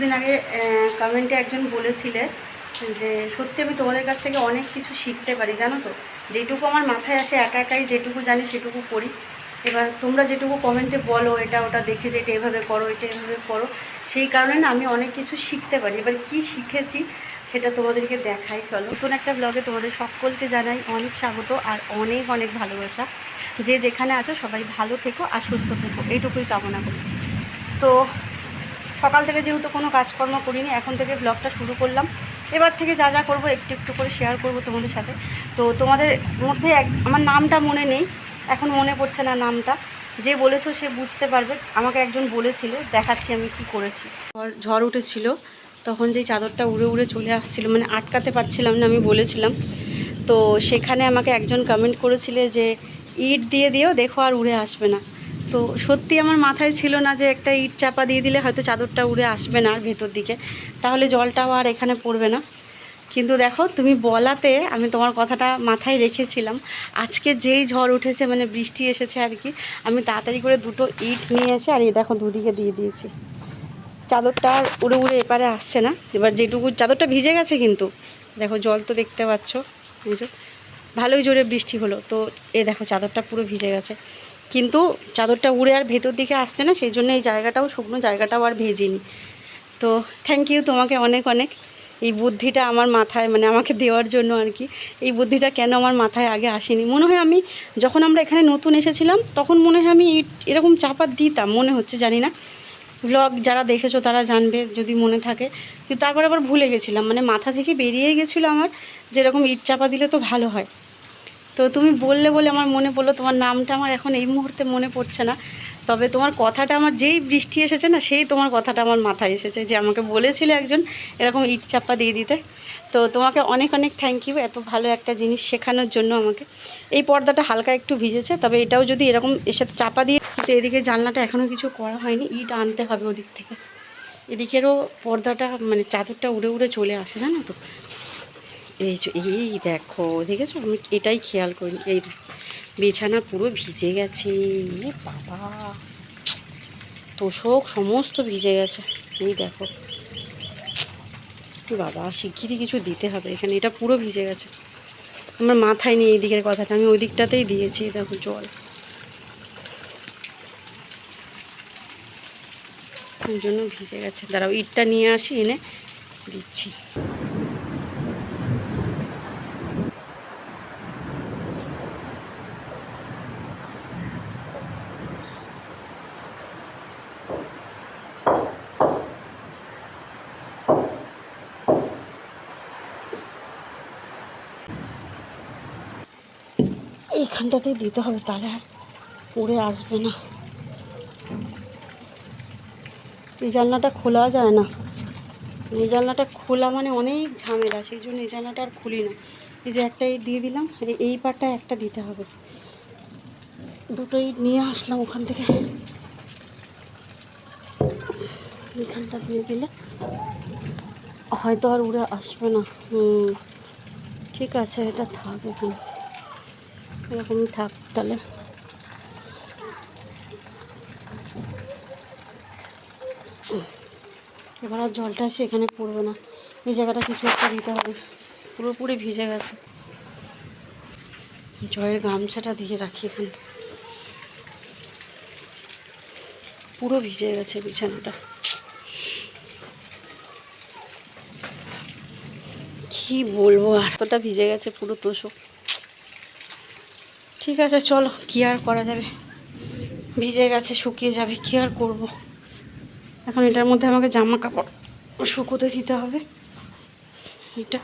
কিছুদিন আগে কমেন্টে একজন বলেছিলে যে, সত্যি আমি তোমাদের কাছ থেকে অনেক কিছু শিখতে পারি, জানো তো? যেটুকু আমার মাথায় আসে, একা একাই যেটুকু জানি সেটুকু করি। এবার তোমরা যেটুকু কমেন্টে বলো, এটা ওটা দেখে যে এটা এভাবে করো, এটা এভাবে করো, সেই কারণে না আমি অনেক কিছু শিখতে পারি। এবার কি শিখেছি সেটা তোমাদেরকে দেখাই, চলো। নতুন একটা ব্লগে তোমাদের সকলকে জানাই অনেক স্বাগত আর অনেক অনেক ভালোবাসা। যে যেখানে আছো সবাই ভালো থেকো আর সুস্থ থেকো। এইটুকুই কামনা করি। তো সকাল থেকে যেহেতু কোনো কাজকর্ম করিনি, এখন থেকে ব্লগটা শুরু করলাম। এবার থেকে যা যা করব একটু একটু করে শেয়ার করব তোমাদের সাথে। তো তোমাদের মধ্যে এক, আমার নামটা মনে নেই, এখন মনে পড়ছে না নামটা। যে বলেছ সে বুঝতে পারবে, আমাকে একজন বলেছিল, দেখাচ্ছি আমি কি করেছি। ঝড় উঠেছিল, তখন যেই চাদরটা উড়ে উড়ে চলে আসছিল মানে আটকাতে পারছিলাম না, আমি বলেছিলাম। তো সেখানে আমাকে একজন কমেন্ট করেছিলে যে, ইট দিয়ে দিও, দেখো আর উড়ে আসবে না। তো সত্যি আমার মাথায় ছিল না যে একটা ইট চাপা দিয়ে দিলে হয়তো চাদরটা উড়ে আসবে না আর ভেতর দিকে। তাহলে জলটাও আর এখানে পড়বে না। কিন্তু দেখো, তুমি বলাতে আমি তোমার কথাটা মাথায় রেখেছিলাম। আজকে যেই ঝড় উঠেছে মানে বৃষ্টি এসেছে আর কি, আমি তাড়াতাড়ি করে দুটো ইট নিয়ে এসে, আর এই দেখো দুদিকে দিয়ে দিয়েছি। চাদরটা আর উড়ে উড়ে এপারে আসছে না। এবার যেটুকু, চাদরটা ভিজে গেছে কিন্তু। দেখো, জল তো দেখতে পাচ্ছ। যে, ভালোই জোরে বৃষ্টি হলো। তো এ দেখো, চাদরটা পুরো ভিজে গেছে। কিন্তু চাদরটা উড়ে আর ভেতর দিকে আসছে না, সেই জন্য এই জায়গাটাও, শুকনো জায়গাটাও আর ভেজিনি। তো থ্যাংক ইউ তোমাকে অনেক অনেক। এই বুদ্ধিটা আমার মাথায় মানে আমাকে দেওয়ার জন্য আর কি। এই বুদ্ধিটা কেন আমার মাথায় আগে আসেনি? মনে হয় আমি যখন আমরা এখানে নতুন এসেছিলাম, তখন মনে হয় আমি এরকম চাপা দিতাম, মনে হচ্ছে, জানি না। ব্লগ যারা দেখেছ তারা জানবে, যদি মনে থাকে। কিন্তু তারপর আবার ভুলে গেছিলাম মানে মাথা থেকে বেরিয়ে গেছিল আমার, যেরকম ইট চাপা দিলে তো ভালো হয়। তো তুমি বললে বলে আমার মনে পড়ল, তোমার নামটা আমার এখন এই মুহূর্তে মনে পড়ছে না। তবে তোমার কথাটা আমার যেই বৃষ্টি এসেছে না, সেই তোমার কথাটা আমার মাথায় এসেছে যে আমাকে বলেছিল একজন এরকম ইট চাপা দিয়ে দিতে। তো তোমাকে অনেক অনেক থ্যাংক ইউ এত ভালো একটা জিনিস শেখানোর জন্য আমাকে। এই পর্দাটা হালকা একটু ভিজেছে, তবে এটাও যদি এরকম এর সাথে চাপা দিয়ে কিন্তু এদিকে জানলাটা এখনও কিছু করা হয়নি, ইট আনতে হবে ওদিক থেকে। এদিকেরও পর্দাটা মানে চাদরটা উড়ে উড়ে চলে আসে, জানো তো? এই এই দেখো, দেখেছ? আমি এটাই খেয়াল করি, এই বিছানা পুরো ভিজে গেছে। বাবা। তোষক সমস্ত ভিজে গেছে। এই দেখো। বাবা, শিগগিরই কিছু দিতে হবে এখানে, এটা পুরো ভিজে গেছে। আমার মাথায় নেই এই দিকের কথাটা, আমি ওই দিকটাতেই দিয়েছি দেখো, জল। ওই জন্য ভিজে গেছে। দাঁড়াও, ইটটা নিয়ে আসি, এনে দিচ্ছি। এইখানটাতেই দিতে হবে, তাহলে আর পড়ে আসবে না। এই জানলাটা খোলা যায় না। এই জানলাটা খোলা মানে অনেক ঝামেলা, সেই জন্য এই জানলাটা আর খুলি না। এই যে একটা ইট দিয়ে দিলাম, আর এই পাটটা একটা দিতে হবে। দুটো ইট নিয়ে আসলাম ওখান থেকে। এইখানটা দিয়ে দিলে হয়তো আর উড়ে আসবে না। হুম, ঠিক আছে, এটা থাক এখানে। এরকমই থাক তাহলে। এবার আর জলটা এসে এখানে পড়বে না। এই জায়গাটা কিছু একটা দিতে হবে। পুরোপুরি ভিজে গেছে। জয়ের গামছাটা দিয়ে রাখি এখানে। পুরো ভিজে গেছে বিছানাটা। কি বলব আর? ভিজে গেছে পুরো তোষক। ঠিক আছে, চলো, কী আর করা যাবে? ভিজে গেছে, শুকিয়ে যাবে, কী আর করব? এখন এটার মধ্যে আমাকে জামা কাপড় শুকোতে দিতে হবে। এটা।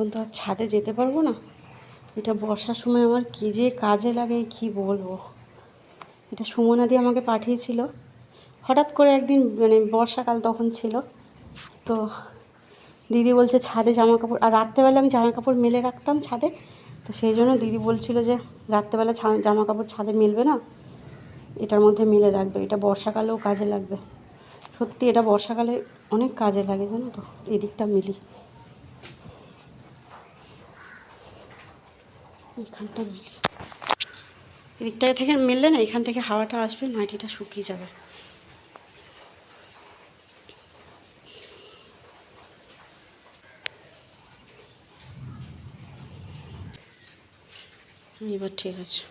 এখন তো আর ছাদে যেতে পারব না। এটা বর্ষার সময় আমার কী যে কাজে লাগে, কি বলব? এটা সুমনাদি আমাকে পাঠিয়েছিল। হঠাৎ করে একদিন মানে বর্ষাকাল তখন ছিল। তো দিদি বলছে ছাদে জামা কাপড় আর রাত্রেবেলা আমি জামা কাপড় মেলে রাখতাম ছাদে। তো সেই জন্য দিদি বলছিল যে রাত্রেবেলা জামা কাপড় ছাদে মিলবে না? এটার মধ্যে মিলে রাখবে। এটা বর্ষাকালেও কাজে লাগবে। সত্যি এটা বর্ষাকালে অনেক কাজে লাগে, জানো তো? এদিকটা মিলি। এখানটা মিলি এদিকটা থেকে মিললে না, এখান থেকে হাওয়াটা আসবে নাইটিটা শুকিয়ে যাবে। এবার ঠিক আছে।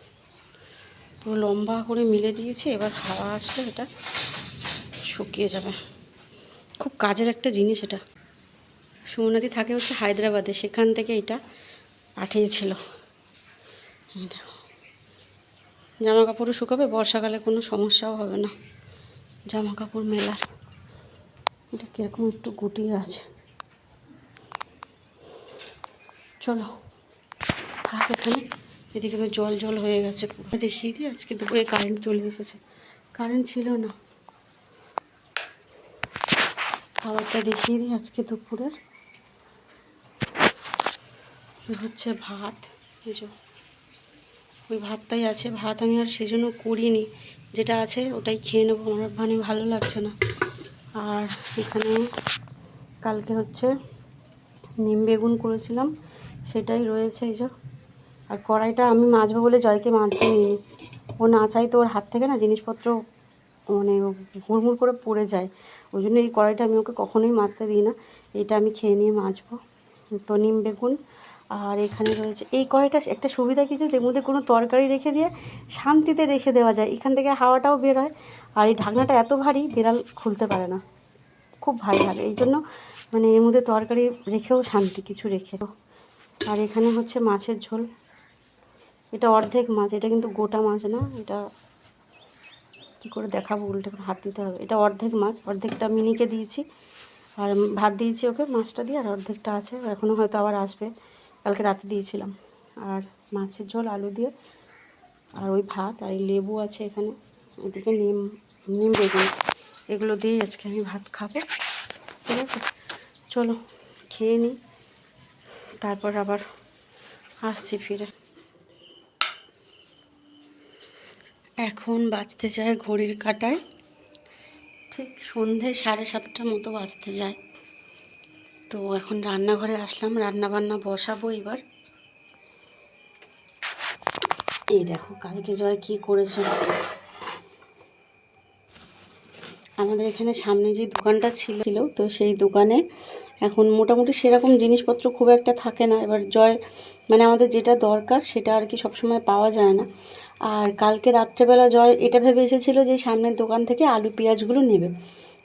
পুরো লম্বা করে মিলে দিয়েছি, এবার হাওয়া আসলে এটা শুকিয়ে যাবে। খুব কাজের একটা জিনিস এটা। সুমনাদি থাকে হচ্ছে হায়দ্রাবাদে, সেখান থেকে এটা পাঠিয়েছিল। দেখো। জামা কাপড়ও শুকাবে, বর্ষাকালে কোনো সমস্যাও হবে না। জামা কাপড় মেলার। এটা কীরকম একটু গুটিয়ে আছে। চলো, থাক এখানে। এদিকে তো জল জল হয়ে গেছে দেখিয়ে দিই, আজকে দুপুরে কারেন্ট চলে এসেছে। কারেন্ট ছিল না। খাবারটা দেখিয়ে দিই আজকে দুপুরের। হচ্ছে ভাত। এই ওই ভাতটাই আছে। ভাত আমি আর সেই জন্য করিনি। যেটা আছে ওটাই খেয়ে নেব। আমার মানে ভালো লাগছে না। আর এখানে কালকে হচ্ছে নিম বেগুন করেছিলাম। সেটাই রয়েছে এই আর কড়াইটা আমি মাজবো বলে জয়কে মাজতে নিই ও না চাই তো ওর হাত থেকে না জিনিসপত্র মানে হুড়মুড় করে পড়ে যায়। ওই জন্য এই কড়াইটা আমি ওকে কখনোই মাজতে দিই না। এটা আমি খেয়ে নিয়ে মাজবো। তো নিম বেগুন আর এখানে রয়েছে, এই কড়াইটা একটা সুবিধা কি যে মধ্যে কোনো তরকারি রেখে দিয়ে শান্তিতে রেখে দেওয়া যায়। এখান থেকে হাওয়াটাও বের হয়। আর এই ঢাকনাটা এত ভারী, বিড়াল খুলতে পারে না। খুব ভারী লাগে। এই জন্য মানে এর মধ্যে তরকারি রেখেও শান্তি, কিছু রেখে। আর এখানে হচ্ছে মাছের ঝোল। এটা অর্ধেক মাছ, এটা কিন্তু গোটা মাছ না, এটা কী করে দেখাবো, উল্টে হাত দিতে হবে। এটা অর্ধেক মাছ, অর্ধেকটা মিনিকে দিয়েছি। আর ভাত দিয়েছি ওকে মাছটা দিয়ে, আর অর্ধেকটা আছে। এখনও হয়তো আবার আসবে। কালকে রাতে দিয়েছিলাম। আর মাছের ঝোল, আলু দিয়ে, আর ওই ভাত, আর এই লেবু আছে এখানে। এদিকে নিম নিম বেগুন, এগুলো দিয়েই আজকে আমি ভাত খাব। ঠিক আছে? চলো, খেয়ে নিই। তারপর আবার আসছি ফিরে। এখন বাঁচতে যায় ঘড়ির কাটায়। ঠিক সন্ধে সাড়ে সাতটার মতো বাজতে যায়। তো এখন রান্নাঘরে আসলাম রান্না বান্না বসাবো এবার। এই দেখো, কালকে জয় কি করেছে। আমাদের এখানে সামনে যে দোকানটা ছিল ছিল, তো সেই দোকানে এখন মোটামুটি সেরকম জিনিসপত্র খুব একটা থাকে না। এবার জয় মানে আমাদের যেটা দরকার সেটা আর কি সবসময় পাওয়া যায় না। আর কালকে রাত্রেবেলা জয় এটা ভেবে এসেছিল যে সামনের দোকান থেকে আলু পেঁয়াজগুলো নেবে।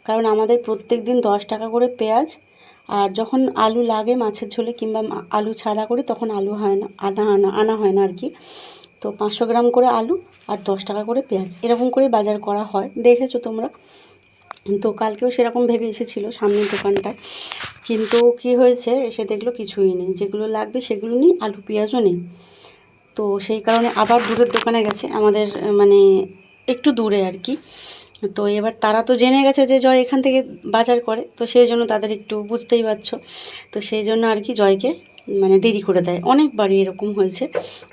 কারণ আমাদের প্রত্যেক দিন দশ টাকা করে পেঁয়াজ আর যখন আলু লাগে মাছের ঝোলে কিংবা আলু ছাড়া করি, তখন আলু হয় না আনা আনা আনা হয় না আর কি। তো পাঁচশো গ্রাম করে আলু আর দশ টাকা করে পেঁয়াজ, এরকম করে বাজার করা হয়। দেখেছ তোমরা? তো কালকেও সেরকম ভেবে এসেছিল সামনের দোকানটায়। কিন্তু কি হয়েছে, এসে দেখল কিছুই নেই। যেগুলো লাগবে সেগুলো নেই আলু পেঁয়াজও নেই। তো সেই কারণে আবার দূরের দোকানে গেছে। আমাদের মানে একটু দূরে আর কি। তো এবার তারা তো জেনে গেছে যে জয় এখান থেকে বাজার করে, তো সেই জন্য তাদের একটু বুঝতেই পারছ। তো সেই জন্য আর কি জয়কে মানে দেরি করে দেয়। অনেকবারই এরকম হয়েছে।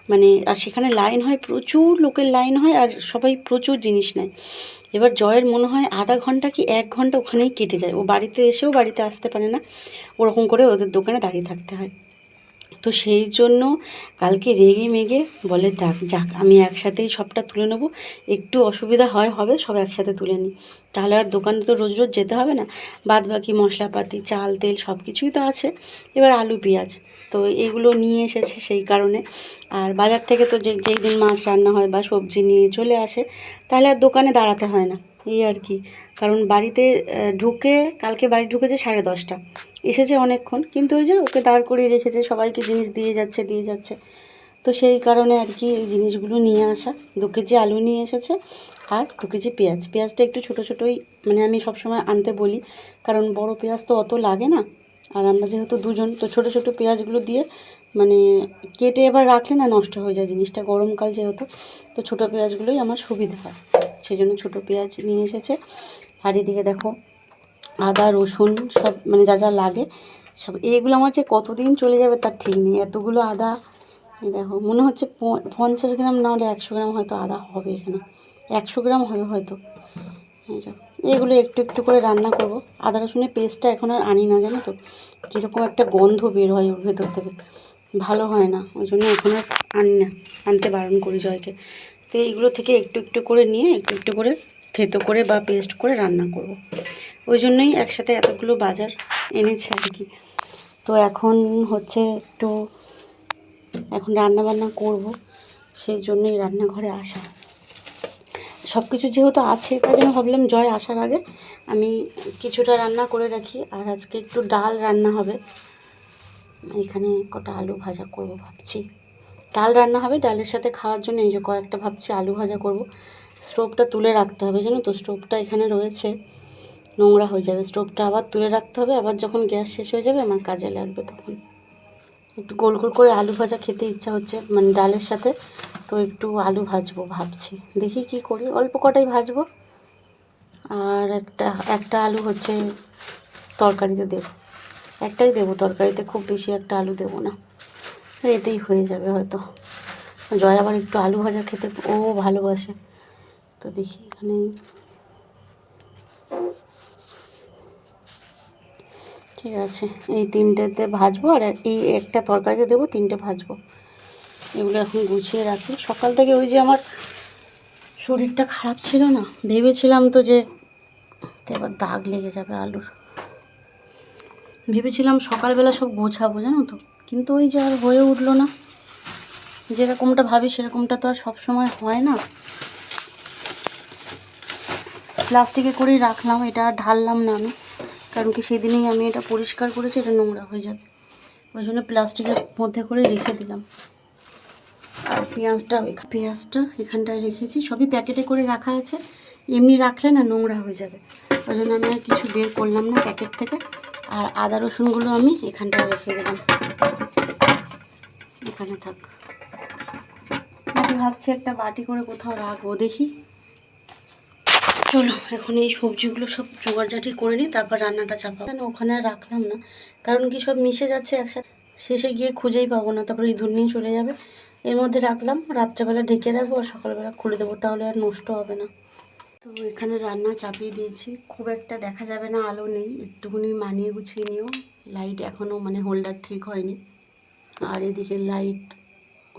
মানে আর সেখানে লাইন হয়, প্রচুর লোকের লাইন হয় আর সবাই প্রচুর জিনিস নেয়। এবার জয়ের মনে হয় আধা ঘণ্টা কি এক ঘণ্টা ওখানেই কেটে যায়। ও বাড়িতে এসেও বাড়িতে আসতে পারে না। ওরকম করে ওদের দোকানে দাঁড়িয়ে থাকতে হয়। তো সেই জন্য কালকে রেগে মেগে বলে দেখ যাক, আমি একসাথেই সবটা তুলে নেব। একটু অসুবিধা হয়, হবে, সব একসাথে তুলে নিই। তাহলে আর দোকানে তো রোজ রোজ যেতে হবে না। বাদ বাকি মশলাপাতি, চাল, তেল, সব কিছুই তো আছে। এবার আলু, পেঁয়াজ, তো এগুলো নিয়ে এসেছে সেই কারণে। আর বাজার থেকে তো যে, যেই দিন মাছ রান্না হয় বা সবজি নিয়ে চলে আসে, তাহলে আর দোকানে দাঁড়াতে হয় না। এই আর কি। কারণ বাড়িতে ঢুকে, কালকে বাড়ি ঢুকেছে সাড়ে দশটা। এসেছে অনেকক্ষণ, কিন্তু ওই যে ওকে দাঁড় করিয়ে রেখেছে, সবাইকে জিনিস দিয়ে যাচ্ছে দিয়ে যাচ্ছে। তো সেই কারণে আর কি এই জিনিসগুলো নিয়ে আসা। দু কেজি আলু নিয়ে এসেছে আর দু কেজি পেঁয়াজ। পেঁয়াজটা একটু ছোটো ছোটোই মানে আমি সবসময় আনতে বলি, কারণ বড় পেঁয়াজ তো অত লাগে না। আর আমরা যেহেতু দুজন, তো ছোটো ছোটো পেঁয়াজগুলো দিয়ে মানে কেটে এবার রাখলে না নষ্ট হয়ে যায় জিনিসটা, গরমকাল যেহেতু। তো ছোটো পেঁয়াজগুলোই আমার সুবিধা হয়। সেই জন্য ছোটো পেঁয়াজ নিয়ে এসেছে। আর এদিকে দেখো আদা, রসুন সব মানে যা যা লাগে সব, এইগুলো আমার যে কতদিন চলে যাবে তার ঠিক নেই। এতগুলো আদা দেখো, মনে হচ্ছে পঞ্চাশ গ্রাম না হলে একশো গ্রাম হয়তো আদা হবে এখানে। একশো গ্রাম হবে হয়তো। এগুলো একটু একটু করে রান্না করব। আদা, রসুনের পেস্টটা এখন আর আনি না, জানো তো? কীরকম একটা গন্ধ বের হয় ওর ভেতর থেকে। ভালো হয় না, ওই জন্য এখন আর আনি না, আনতে বারণ করি জয়কে। তো এইগুলো থেকে একটু একটু করে নিয়ে, একটু একটু করে থেতো করে বা পেস্ট করে রান্না করব। ওই জন্যই একসাথে এতগুলো বাজার এনেছে আর কি। তো এখন হচ্ছে একটু এখন রান্না বান্না করব, সেই জন্যই রান্নাঘরে আসা। সব কিছু যেহেতু আছে তাই জন্য ভাবলাম জয় আসার আগে আমি কিছুটা রান্না করে রাখি, আর আজকে একটু ডাল রান্না হবে। এখানে কটা আলু ভাজা করব ভাবছি। ডাল রান্না হবে, ডালের সাথে খাওয়ার জন্য এই যে কয়েকটা ভাবছি আলু ভাজা করব। স্টোভটা তুলে রাখতে হবে, জানো তো? স্টোভটা এখানে রয়েছে। নোংরা হয়ে যাবে। স্টোভটা আবার তুলে রাখতে হবে। আবার যখন গ্যাস শেষ হয়ে যাবে, আমার কাজে লাগবে তখন। একটু গোল গোল করে আলু ভাজা খেতে ইচ্ছা হচ্ছে মানে ডালের সাথে। তো একটু আলু ভাজবো ভাবছি। দেখি কি করি। অল্প কটাই ভাজবো। আর একটা একটা আলু হচ্ছে তরকারিতে দেবো। একটাই দেবো তরকারিতে, খুব বেশি একটা আলু দেবো না। এতেই হয়ে যাবে হয়তো। জয় আবার একটু আলু ভাজা খেতে, ও ভালোবাসে। তো দেখি এখানে। ঠিক আছে, এই তিনটেতে ভাজবো আর এই একটা তরকারিতে দেবো, তিনটে ভাজবো। এগুলো এখন গুছিয়ে রাখি। সকাল থেকে ওই যে আমার শরীরটা খারাপ ছিল না, ভেবেছিলাম তো যে এবার দাগ লেগে যাবে আলুর। ভেবেছিলাম সকালবেলা সব গোছাবো, জানো তো। কিন্তু ওই যে আর হয়ে উঠল না। যেরকমটা ভাবি সেরকমটা তো আর সবসময় হয় না। প্লাস্টিকে করেই রাখলাম, এটা আর ঢাললাম না আমি। কারণ কি সেদিনেই আমি এটা পরিষ্কার করেছি, এটা নোংরা হয়ে যাবে। ওই জন্য প্লাস্টিকের মধ্যে করে রেখে দিলাম। আর পেঁয়াজটা পেঁয়াজটা এখানটায় রেখেছি, সবই প্যাকেটে করে রাখা আছে। এমনি রাখলে না নোংরা হয়ে যাবে। ওই জন্য আমি আর কিছু বের করলাম না প্যাকেট থেকে। আর আদা রসুনগুলো আমি এখানটায় রেখে দিলাম। এখানে থাক। ভাবছি একটা বাটি করে কোথাও রাখব, দেখি। চলো, এখন এই সবজিগুলো সব জোগাড়জাটি করে নিই, তারপর রান্নাটা চাপাবো। কেন, ওখানে আর রাখলাম না, কারণ কি সব মিশে যাচ্ছে একসাথে। শেষে গিয়ে খুঁজেই পাবো না, তারপরে ইঁদুর নিয়ে চলে যাবে। এর মধ্যে রাখলাম, রাত্রেবেলা ঢেকে রাখব আর সকালবেলা খুলে দেবো, তাহলে আর নষ্ট হবে না। তো এখানে রান্না চাপিয়ে দিয়েছি, খুব একটা দেখা যাবে না, আলো নেই, একটুখানি মানিয়ে গুছিয়ে নিও। লাইট এখনও মানে হোল্ডার ঠিক হয়নি। আর এদিকে লাইট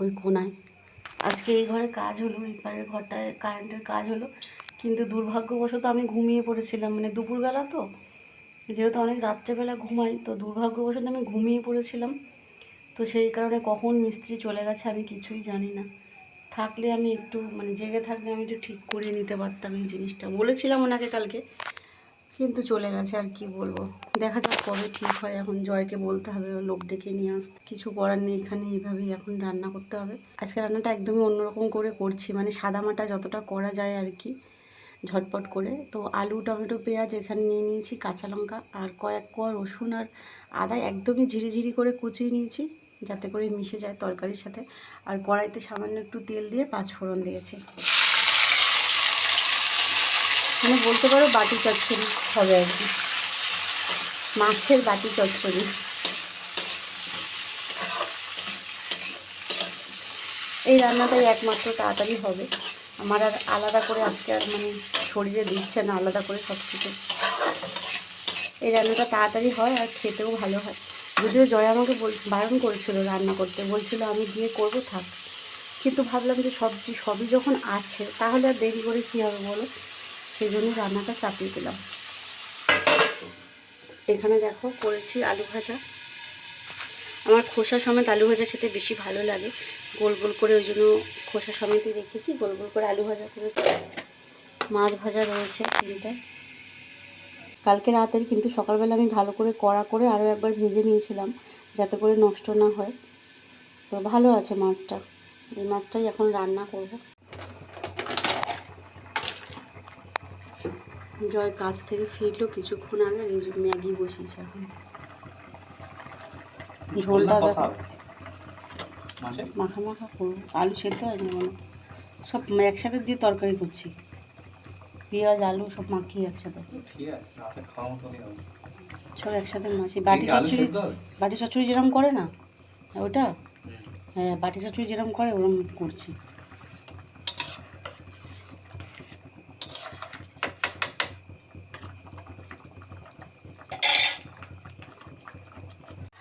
ওই কোনায়। আজকে এই ঘরে কাজ হলো, এই ঘরটায় কারেন্টের কাজ হলো কিন্তু দুর্ভাগ্যবশত আমি ঘুমিয়ে পড়েছিলাম। মানে দুপুরবেলা তো, যেহেতু অনেক রাত্রেবেলা ঘুমাই, তো দুর্ভাগ্যবশত আমি ঘুমিয়ে পড়েছিলাম। তো সেই কারণে কখন মিস্ত্রি চলে গেছে আমি কিছুই জানি না। থাকলে আমি একটু মানে জেগে থাকলে আমি একটু ঠিক করে নিতে পারতাম এই জিনিসটা। বলেছিলাম ওনাকে কালকে, কিন্তু চলে গেছে আর কি বলব। দেখা যাক কবে ঠিক হয়, এখন জয়কে বলতে হবে লোক ডেকে নিয়ে আসতে কিছু করার নেই এখানে, এইভাবেই এখন রান্না করতে হবে। আজকে রান্নাটা একদমই অন্যরকম করে করছি মানে সাদামাটা যতটা করা যায় আর কি। ঝটপট করে। তো আলু, টমেটো, পেঁয়াজ এখানে নিয়ে নিয়েছি, কাঁচা লঙ্কা আর কয়েক কোয়া রসুন আর আদা একদমই ঝিরি ঝিরি করে কুচিয়ে নিয়েছি যাতে করে মিশে যায় তরকারির সাথে। আর কড়াইতে সামান্য একটু তেল দিয়ে পাঁচ ফোড়ন দিয়েছি। মানে বলতে পারো বাটি চচ্চড়ি হবে আর কি। মাছের বাটি চচ্চড়ি। এই রান্নাটাই একমাত্র তাড়াতাড়ি হবে। আমার আর আলাদা করে আজকে আর মানে শরীরে দিচ্ছে না, আলাদা করে সব কিছু। এই রান্নাটা তাড়াতাড়ি হয় আর খেতেও ভালো হয়। যদিও জয় আমাকে বল, বারণ করেছিল রান্না করতে। বলছিল আমি গিয়ে করব, থাক। কিন্তু ভাবলাম যে সবজি সবই যখন আছে, তাহলে আর দেরি করে কী হবে বলো? সেই জন্য রান্নাটা চাপিয়ে দিলাম। এখানে দেখো করেছি আলু ভাজা। আমার খোসা সমেত আলু ভাজা খেতে বেশি ভালো লাগে। গোল গোল করে ওই জন্য খোসা সমেতই রেখেছি, গোল গোল করে আলু ভাজা করেছি। মাছ ভাজা রয়েছে তিনটে। কালকে রাতের কিন্তু সকালবেলা আমি ভালো করে কড়া করে আরও একবার ভেজে নিয়েছিলাম যাতে করে নষ্ট না হয়। তো ভালো আছে মাছটা। এই মাছটাই এখন রান্না করব। জয় কাজ থেকে ফিরলো কিছুক্ষণ আগে এই ম্যাগি বসিয়েছে এখন। ঝোলটা মাখা মাখা করব। আলু সেদ্ধ হয়নি সব একসাথে দিয়ে তরকারি করছি। পেঁয়াজ আলু সব মাখিয়ে একসাথে। সব একসাথে মাছি বাটি চচ্চড়ি বাটি চচ্চড়ি যেরকম করে না ওটা? হ্যাঁ বাটি চচ্চড়ি যেরকম করে ওরকম করছি।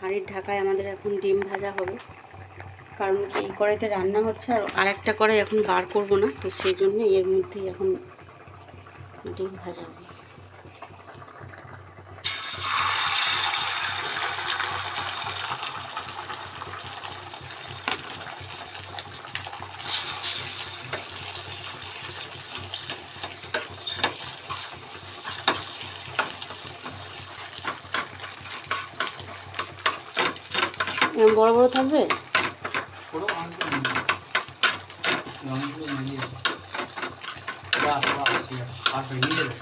হাঁড়ির ঢাকায় আমাদের এখন ডিম ভাজা হবে। কারণ কি এই কড়াইতে রান্না হচ্ছে আর আরেকটা কড়াই এখন বার করব না তো সেই জন্য এর মধ্যেই এখন ডিম ভাজা বড় বড় থাকবে পুরো অনেকগুলো নিয়ে অনেকগুলো নিয়ে বাহ বাহ ঠিক আছে আর নিয়ে যাবে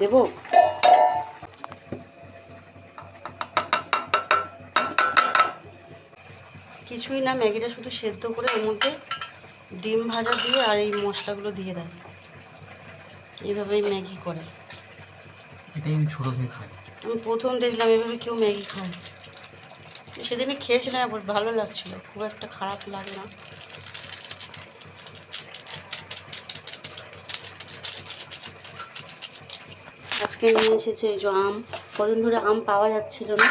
দেবো কিছুই না ম্যাগিটা শুধু সেদ্ধ করে ওর মধ্যে ডিম ভাজা দিয়ে আর এই মশলাগুলো দিয়ে দেয়। এইভাবেই ম্যাগি করে। এটাই আমি ছোটো থেকে খাই। আমি প্রথম দেখলাম এভাবে কেউ ম্যাগি খায় সেদিনে খেয়েছিলাম একবার ভালো লাগছিল। খুব একটা খারাপ লাগে না। আজকে নিয়ে এসেছে এই যে আম। কদিন ধরে আম পাওয়া যাচ্ছিল না।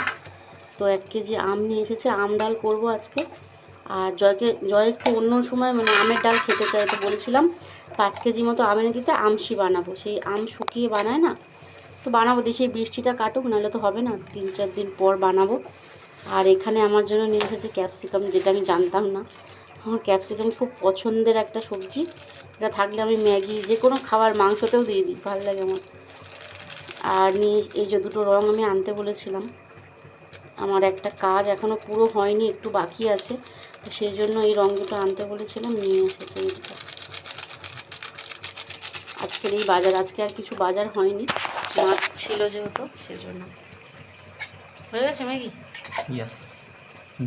তো এক কেজি আম নিয়ে এসেছে। আম ডাল করব আজকে। আর জয়কে, জয় একটু অন্য সময় মানে আমের ডাল খেতে চাই তো বলেছিলাম পাঁচ কেজি মতো আম এনে দিতে আমসি বানাবো। সেই আম শুকিয়ে বানায় না, তো বানাবো, দেখি বৃষ্টিটা কাটুক, নাহলে তো হবে না, তিন চার দিন পর বানাবো। আর এখানে আমার জন্য নিয়ে এসেছে ক্যাপসিকাম, যেটা আমি জানতাম না। আমার ক্যাপসিকাম খুব পছন্দের একটা সবজি। এটা থাকলে আমি ম্যাগি, যে কোনো খাবার, মাংসতেও দিয়ে দিই, ভালো লাগে আমার। আর নিয়ে এই যে দুটো রং আমি আনতে বলেছিলাম। আমার একটা কাজ এখনও পুরো হয়নি, একটু বাকি আছে। সেই জন্য এই রং দুটো আনতে বলেছিলাম নিয়ে এসেছে আজকের এই বাজার আজকে আর কিছু বাজার হয়নি। মাছ ছিল যেহেতু সেজন্য। হয়ে গেছে ম্যাগি? ইয়েস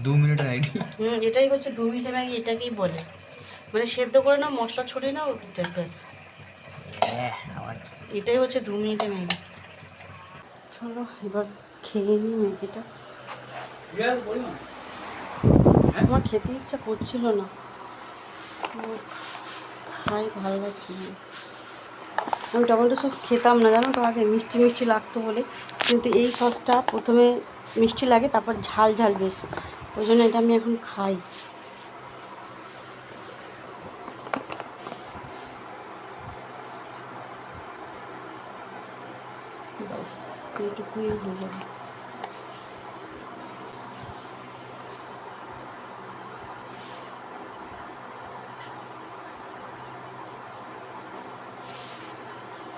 দু মিনিটের আইডি হুম এটাই হচ্ছে দু মিনিটের ম্যাগি এটাকেই বলে। মানে সেদ্ধ করে না মশলা ছড়িয়ে নাও ব্যাস। হ্যাঁ এটাই হচ্ছে দু মিনিটের ম্যাগি। চলো এবার খেয়ে নিই ম্যাগিটা। আমার খেতে ইচ্ছা করছিল না। খাই ভালো লাগছিল আমি টমেটো সস খেতাম না, জানো তো? আগে মিষ্টি মিষ্টি লাগতো বলে। কিন্তু এই সসটা প্রথমে মিষ্টি লাগে, তারপর ঝাল ঝাল বেশ। ওই জন্য এটা আমি এখন খাই। ব্যাস, এইটুকুই হয়ে যাবে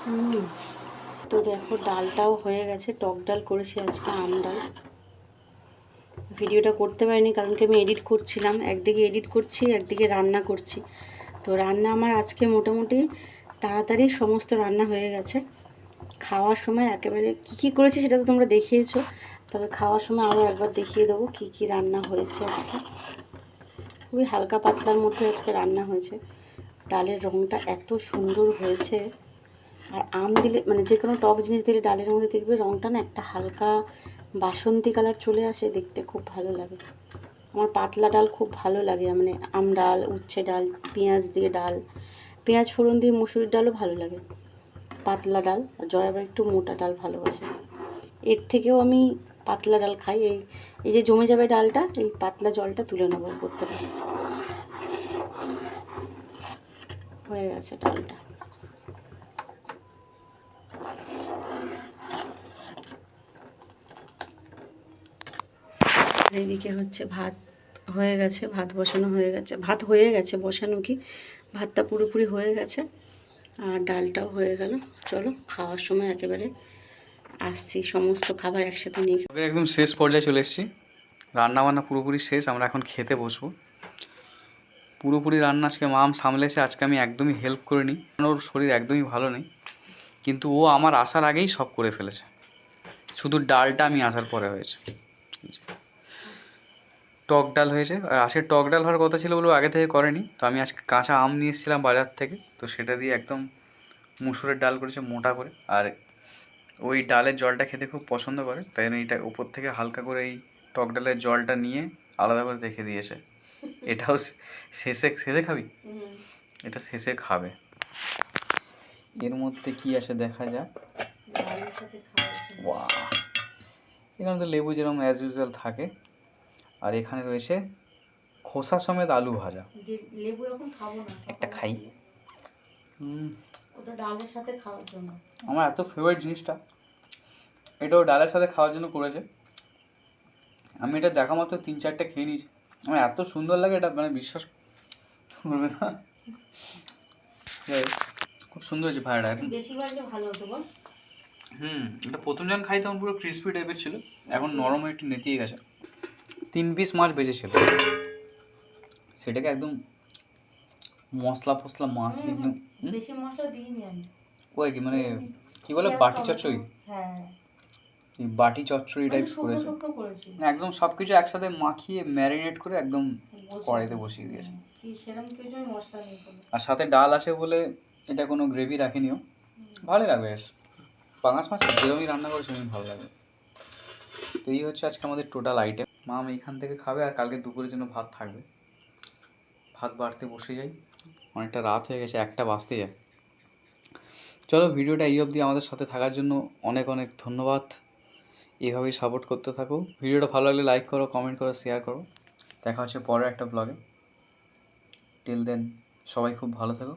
হুম তো দেখো, ডালটাও হয়ে গেছে। টক ডাল করেছি আজকে, আম ডাল। ভিডিওটা করতে পারিনি, কারণ কি আমি এডিট করছিলাম। একদিকে এডিট করছি, একদিকে রান্না করছি। তো রান্না আমার আজকে মোটামুটি তাড়াতাড়ি সমস্ত রান্না হয়ে গেছে। খাওয়ার সময় একেবারে কী কী করেছি সেটা তো তোমরা দেখিয়েছো। তবে খাওয়ার সময় আরও একবার দেখিয়ে দেবো কী কী রান্না হয়েছে আজকে। খুবই হালকা পাতলার মধ্যে আজকে রান্না হয়েছে। ডালের রঙটা এত সুন্দর হয়েছে। আর আম দিলে মানে যে কোনো টক জিনিস দিলে ডালের মধ্যে দেখবে রঙটা না একটা হালকা বাসন্তী কালার চলে আসে, দেখতে খুব ভালো লাগে। আমার পাতলা ডাল খুব ভালো লাগে মানে আম ডাল, উচ্ছে ডাল, পেঁয়াজ দিয়ে ডাল। পেঁয়াজ ফোড়ন দিয়ে মুসুরির ডালও ভালো লাগে। পাতলা ডাল, আর জয় আবার একটু মোটা ডাল ভালোবাসে। এর থেকেও আমি পাতলা ডাল খাই। এই এই যে জমে যাবে ডালটা, এই পাতলা জলটা তুলে নেব করতে পারি হয়ে গেছে ডালটা। আর এদিকে হচ্ছে ভাত হয়ে গেছে, ভাত বসানো হয়ে গেছে, ভাত হয়ে গেছে বসানো কি? ভাতটা পুরোপুরি হয়ে গেছে আর ডালটাও হয়ে গেল। চলো খাওয়ার সময় একেবারে আসছি, সমস্ত খাবার একসাথে নিয়ে একদম শেষ পর্যায়ে চলে এসেছি। রান্না বান্না পুরোপুরি শেষ, আমরা এখন খেতে বসবো। পুরোপুরি রান্না আজকে মাম সামলেছে, আজকে আমি একদমই হেল্প করিনি ওর শরীর একদমই ভালো নেই, কিন্তু ও আমার আসার আগেই সব করে ফেলেছে। শুধু ডালটা আমি আসার পরে হয়েছে। টক ডাল হয়েছে। আর আজকে টক ডাল হওয়ার কথা ছিল বলে ও আগে থেকে করেনি। তো আমি আজকে কাঁচা আম নিয়ে এসেছিলাম বাজার থেকে। তো সেটা দিয়ে একদম মুসুরের ডাল করেছে মোটা করে। আর ওই ডালের জলটা খেতে খুব পছন্দ করে। তাই জন্য এইটা উপর থেকে হালকা করে এই টক ডালের জলটা নিয়ে আলাদা করে রেখে দিয়েছে। এটাও শেষে শেষে খাবি? এটা শেষে খাবে। এর মধ্যে কি আছে দেখা যাক। এখানে তো লেবু যেরকম অ্যাজ ইউজুয়াল থাকে। আর এখানে রয়েছে খোসা সমেত আলু ভাজা। লেবু এখন খাব না একটা খাই। হুম ওটা ডালের সাথে খাওয়ার জন্য। আমার এত ফেভারিট জিনিসটা। এটাও ডালের সাথে খাওয়ার জন্য করেছে। আমি এটা দেখা মাত্র তিন চারটে খেয়ে নিয়েছি। আমার এত সুন্দর লাগে এটা মানে বিশ্বাস করবে না। খুব সুন্দর হয়েছে ভাড়াটা ভালো হতো বল। হুম এটা প্রথম যখন খাই তখন পুরো ক্রিসপি টাইপের ছিল। এখন নরম হয়ে একটু নেতিয়ে গেছে। তিন পিস মাছ বেঁচেছিল। সেটাকে একদম মশলা ফসলা মাছ একদম? বেশি মশলা দিইনি আমি। ওই কি মানে কি বলে বাটি চচ্চড়ি? হ্যাঁ। বাটি চচ্চড়ি টাইপ করেছে। শুকনো করেছি। না, একদম সব কিছু একসাথে মাখিয়ে ম্যারিনেট করে একদম কড়াইতে বসিয়ে দিয়েছে। আর সাথে ডাল আছে বলে এটা কোনো গ্রেভি রাখেনিও। ভালো লাগবে পাঙাশ মাছ যেরকমই রান্না করে সেরকমই ভালো লাগবে তো এই হচ্ছে আজকে আমাদের টোটাল আইটেম মাম এইখান থেকে খাবে আর কালকে দুপুরের জন্য ভাত থাকবে। ভাত বাড়তে বসে যাই। অনেকটা রাত হয়ে গেছে, একটা বাজতে যায়। চলো ভিডিওটা এই অবধি আমাদের সাথে থাকার জন্য অনেক অনেক ধন্যবাদ। এভাবেই সাপোর্ট করতে থাকো। ভিডিওটা ভালো লাগলে লাইক করো কমেন্ট করো শেয়ার করো। দেখা হচ্ছে পরের একটা ব্লগে টিল দেন সবাই খুব ভালো থাকো।